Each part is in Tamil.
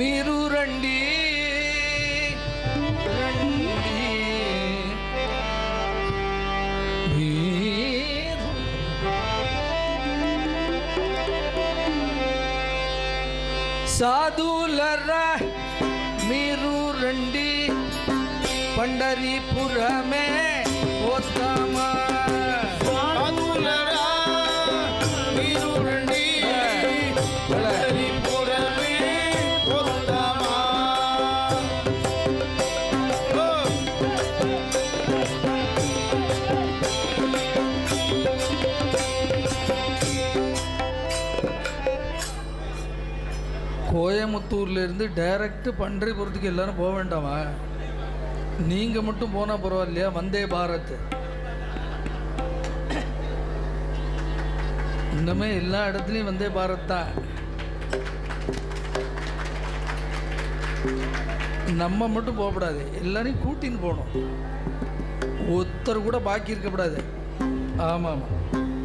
மிருரண்டி சாதுலர மிருரண்டி. பண்டரிபுரமே ஓத்தமா. கோயம்புத்தூர்ல இருந்து டைரக்ட் பண்டரிபுரத்துக்கு எல்லாரும் போக வேண்டாமா? நீங்கள் மட்டும் போனால் பரவாயில்லையா? வந்தே பாரத். இன்னுமே எல்லா இடத்துலையும் வந்தே பாரத் தான். நம்ம மட்டும் போகக்கூடாது. எல்லாரையும் கூட்டின்னு போகணும். ஒருத்தர் கூட பாக்கி இருக்கக்கூடாது. ஆமாம் ஆமாம்.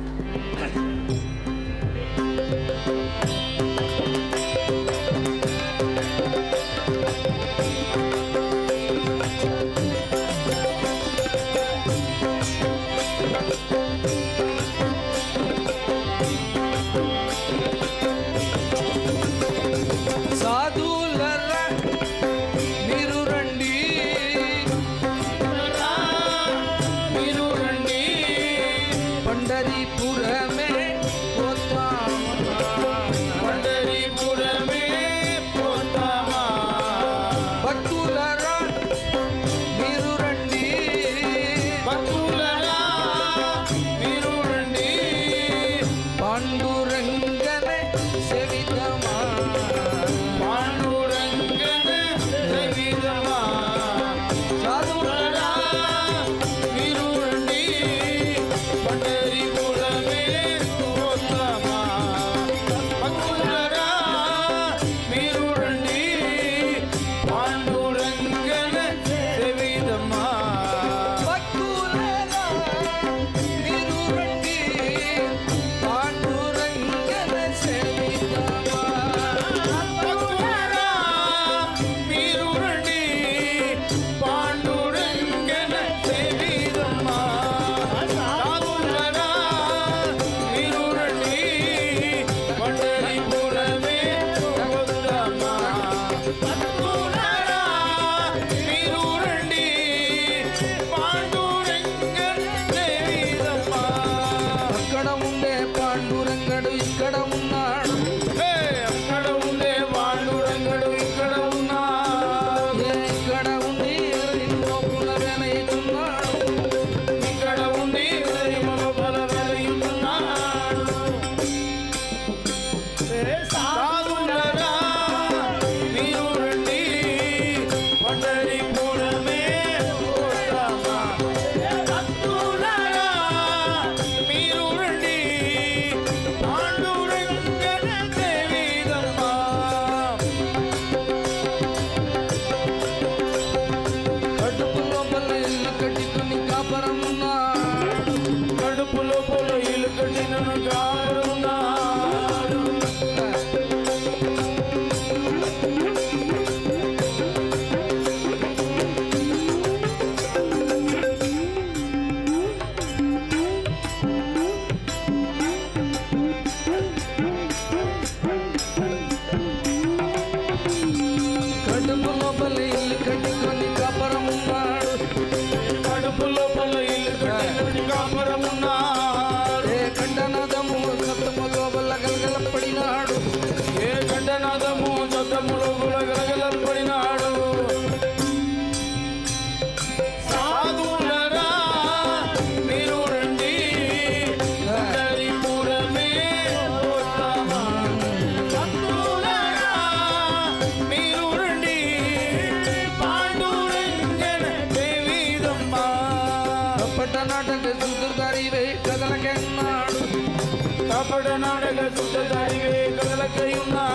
కడుపు లోపల ఇల్లు కట్టుకుని కాపరం ఉన్నాడు. కడుపు లోపల ఇల్లు కట్టిన కాపురమున్నాడు ఏ కండనాదము సత్తము లోపల గలగలపడినాడు. ఏ గంటనాదము సతములో గలగలపడినాడు கர்நாடக சுத்த தருவே கடலக்கரையும் நான்.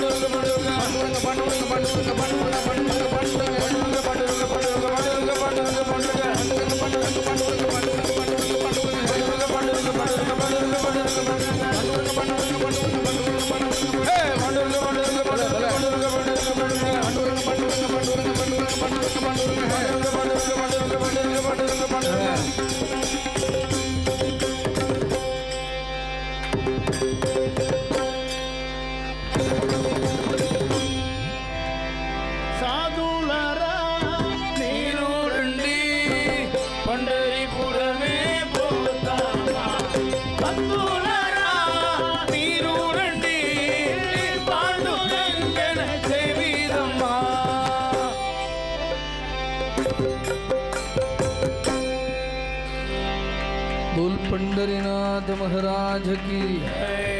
பண்ணுங்க பண்ணுங்க பண்ணுங்க பண்ணுங்க பண்ணுங்க பண்ணுங்க पंडरीनाथ महाराज की। है